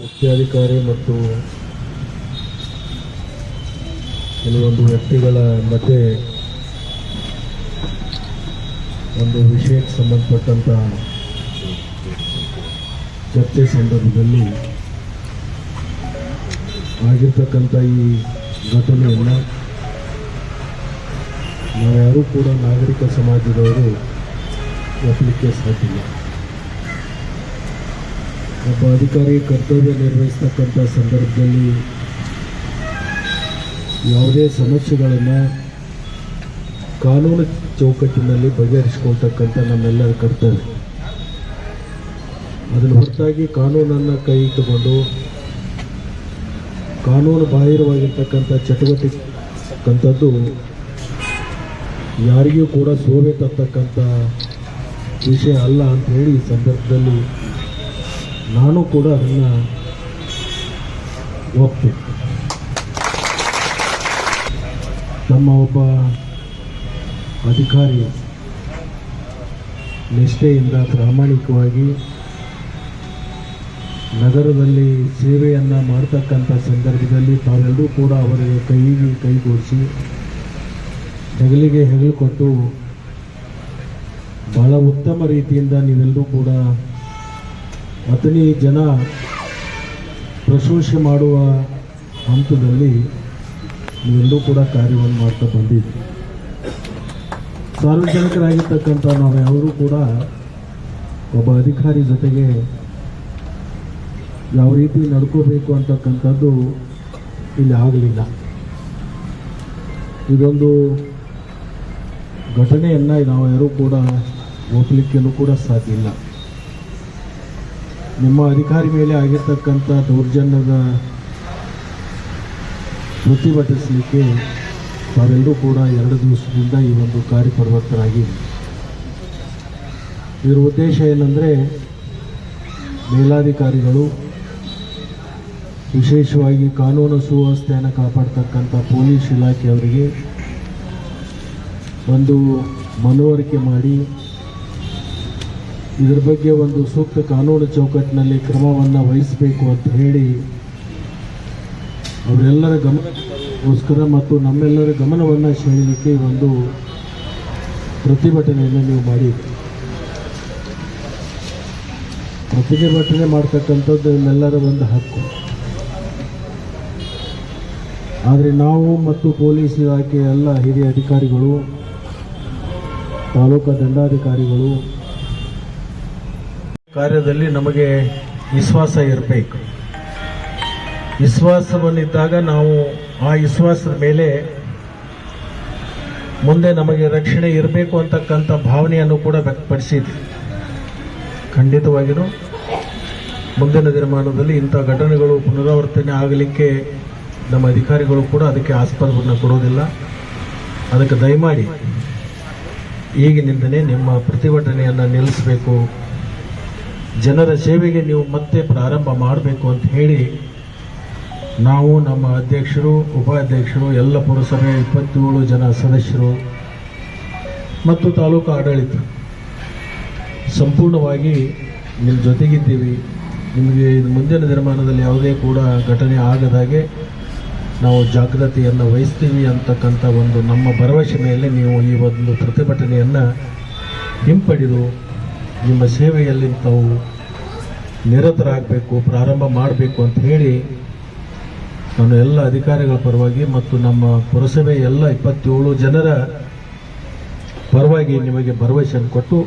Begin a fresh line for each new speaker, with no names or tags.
ಮುಖ್ಯಾಧಿಕಾರಿ ಮತ್ತು ಕೆಲವೊಂದು ವ್ಯಕ್ತಿಗಳ ಮಧ್ಯೆ ಒಂದು ವಿಷಯಕ್ಕೆ ಸಂಬಂಧಪಟ್ಟಂತ ಚರ್ಚೆ ಸಂದರ್ಭದಲ್ಲಿ ಆಗಿರ್ತಕ್ಕಂಥ ಈ ಘಟನೆಯನ್ನು ನಾವ್ಯಾರೂ ಕೂಡ ನಾಗರಿಕ ಸಮಾಜದವರು ಒಪ್ಪಲಿಕ್ಕೆ ಸಾಧ್ಯ ಒಬ್ಬ ಅಧಿಕಾರಿ ಕರ್ತವ್ಯ ನಿರ್ವಹಿಸ್ತಕ್ಕಂಥ ಸಂದರ್ಭದಲ್ಲಿ ಯಾವುದೇ ಸಮಸ್ಯೆಗಳನ್ನು ಕಾನೂನು ಚೌಕಟ್ಟಿನಲ್ಲಿ ಬಗೆಹರಿಸಿಕೊಳ್ತಕ್ಕಂಥ ನಮ್ಮೆಲ್ಲರ ಕರ್ತವ್ಯ. ಅದನ್ನು ಹೊರತಾಗಿ ಕಾನೂನನ್ನು ಕೈ ಇಟ್ಟುಕೊಂಡು ಕಾನೂನು ಬಾಹಿರವಾಗಿರ್ತಕ್ಕಂಥ ಚಟುವಟಿಕೆಂಥದ್ದು ಯಾರಿಗೂ ಕೂಡ ಸೋವೆ ತರ್ತಕ್ಕಂಥ ವಿಷಯ ಅಲ್ಲ ಅಂತ ಹೇಳಿ ಈ ಸಂದರ್ಭದಲ್ಲಿ ನಾನು ಕೂಡ ಅದನ್ನು ಒಪ್ತೆ ನಮ್ಮ ಒಬ್ಬ ಅಧಿಕಾರಿ ನಿಷ್ಠೆಯಿಂದ ಪ್ರಾಮಾಣಿಕವಾಗಿ ನಗರದಲ್ಲಿ ಸೇವೆಯನ್ನು ಮಾಡ್ತಕ್ಕಂಥ ಸಂದರ್ಭದಲ್ಲಿ ತಾವೆಲ್ಲರೂ ಕೂಡ ಅವರಿಗೆ ಕೈಗೆ ಕೈಗೂಡಿಸಿ ಹೆಗಲಿಗೆ ಹೆಗಲು ಕೊಟ್ಟು ಬಹಳ ಉತ್ತಮ ರೀತಿಯಿಂದ ನೀವೆಲ್ಲರೂ ಕೂಡ ಅತನಿ ಜನ ಪ್ರಶಂಸೆ ಮಾಡುವ ಹಂತದಲ್ಲಿ ನೀವೆಲ್ಲರೂ ಕೂಡ ಕಾರ್ಯವನ್ನು ಮಾಡ್ತಾ ಬಂದಿದ್ದೀವಿ ಸಾರ್ವಜನಿಕರಾಗಿರ್ತಕ್ಕಂಥ ನಾವು ಯಾರೂ ಕೂಡ ಒಬ್ಬ ಅಧಿಕಾರಿ ಜೊತೆಗೆ ಯಾವ ರೀತಿ ನಡ್ಕೋಬೇಕು ಅಂತಕ್ಕಂಥದ್ದು ಇಲ್ಲಿ ಆಗಲಿಲ್ಲ. ಇದೊಂದು ಘಟನೆಯನ್ನು ನಾವು ಯಾರೂ ಕೂಡ ಒಪ್ಪಲಿಕ್ಕೇನು ಕೂಡ ಸಾಧ್ಯ ಇಲ್ಲ. ನಿಮ್ಮ ಅಧಿಕಾರಿ ಮೇಲೆ ಆಗಿರ್ತಕ್ಕಂಥ ದೌರ್ಜನ್ಯದ ಪ್ರತಿಭಟಿಸಲಿಕ್ಕೆ ಅವರೆಲ್ಲರೂ ಕೂಡ ಎರಡು ದಿವಸದಿಂದ ಈ ಒಂದು ಕಾರ್ಯಪ್ರವೃತ್ತರಾಗಿ ಇದರ ಉದ್ದೇಶ ಏನಂದರೆ ಮೇಲಾಧಿಕಾರಿಗಳು ವಿಶೇಷವಾಗಿ ಕಾನೂನು ಸುವ್ಯವಸ್ಥೆಯನ್ನು ಕಾಪಾಡ್ತಕ್ಕಂಥ ಪೊಲೀಸ್ ಇಲಾಖೆಯವರಿಗೆ ಒಂದು ಮನವರಿಕೆ ಮಾಡಿ ಇದರ ಬಗ್ಗೆ ಒಂದು ಸೂಕ್ತ ಕಾನೂನು ಚೌಕಟ್ಟಿನಲ್ಲಿ ಕ್ರಮವನ್ನು ವಹಿಸಬೇಕು ಅಂತ ಹೇಳಿ ಅವರೆಲ್ಲರ ಗಮನಕ್ಕೋಸ್ಕರ ಮತ್ತು ನಮ್ಮೆಲ್ಲರ ಗಮನವನ್ನು ಸೆಳೆಯಲಿಕ್ಕೆ ಒಂದು ಪ್ರತಿಭಟನೆಯನ್ನು ನೀವು ಮಾಡಿ ಪ್ರತಿಭಟನೆ ಮಾಡ್ತಕ್ಕಂಥದ್ದು ನಿಮ್ಮೆಲ್ಲರ ಒಂದು ಹಕ್ಕು. ಆದರೆ ನಾವು ಮತ್ತು ಪೊಲೀಸ್ ಇಲಾಖೆಯ ಎಲ್ಲ ಹಿರಿಯ ಅಧಿಕಾರಿಗಳು, ತಾಲೂಕು ದಂಡಾಧಿಕಾರಿಗಳು ಕಾರ್ಯದಲ್ಲಿ ನಮಗೆ ವಿಶ್ವಾಸ ಇರಬೇಕು. ವಿಶ್ವಾಸವನ್ನಿದ್ದಾಗ ನಾವು ಆ ವಿಶ್ವಾಸದ ಮೇಲೆ ಮುಂದೆ ನಮಗೆ ರಕ್ಷಣೆ ಇರಬೇಕು ಅಂತಕ್ಕಂಥ ಭಾವನೆಯನ್ನು ಕೂಡ ವ್ಯಕ್ತಪಡಿಸಿದ್ವಿ. ಖಂಡಿತವಾಗಿಯೂ ಮುಂದಿನ ದಿನಮಾನದಲ್ಲಿ ಇಂಥ ಘಟನೆಗಳು ಪುನರಾವರ್ತನೆ ಆಗಲಿಕ್ಕೆ ನಮ್ಮ ಅಧಿಕಾರಿಗಳು ಕೂಡ ಅದಕ್ಕೆ ಆಸ್ಪದವನ್ನು ಕೊಡೋದಿಲ್ಲ. ಅದಕ್ಕೆ ದಯಮಾಡಿ ಈಗಿನಿಂದಲೇ ನಿಮ್ಮ ಪ್ರತಿಭಟನೆಯನ್ನು ನಿಲ್ಲಿಸಬೇಕು. ಜನರ ಸೇವೆಗೆ ನೀವು ಮತ್ತೆ ಪ್ರಾರಂಭ ಮಾಡಬೇಕು ಅಂತ ಹೇಳಿ ನಾವು ನಮ್ಮ ಅಧ್ಯಕ್ಷರು, ಉಪಾಧ್ಯಕ್ಷರು, ಎಲ್ಲ ಪುರಸಭೆ ಇಪ್ಪತ್ತೇಳು ಜನ ಸದಸ್ಯರು ಮತ್ತು ತಾಲೂಕು ಆಡಳಿತ ಸಂಪೂರ್ಣವಾಗಿ ನಿಮ್ಮ ಜೊತೆಗಿದ್ದೀವಿ. ನಿಮಗೆ ಇದು ಮುಂದಿನ ದಿನಮಾನದಲ್ಲಿ ಯಾವುದೇ ಕೂಡ ಘಟನೆ ಆಗದಾಗೆ ನಾವು ಜಾಗ್ರತೆಯನ್ನು ವಹಿಸ್ತೀವಿ ಅಂತಕ್ಕಂಥ ಒಂದು ನಮ್ಮ ಭರವಸೆ ಮೇಲೆ ನೀವು ಈ ಒಂದು ಪ್ರತಿಭಟನೆಯನ್ನು ಹಿಂಪಡೆದು ನಿಮ್ಮ ಸೇವೆಯಲ್ಲಿ ತಾವು ನಿರತರಾಗಬೇಕು, ಪ್ರಾರಂಭ ಮಾಡಬೇಕು ಅಂತ ಹೇಳಿ ನಾನು ಎಲ್ಲ ಅಧಿಕಾರಿಗಳ ಪರವಾಗಿ ಮತ್ತು ನಮ್ಮ ಪುರಸಭೆ ಎಲ್ಲ ಇಪ್ಪತ್ತೇಳು ಜನರ ಪರವಾಗಿ ನಿಮಗೆ ಭರವಸೆಯನ್ನು ಕೊಟ್ಟು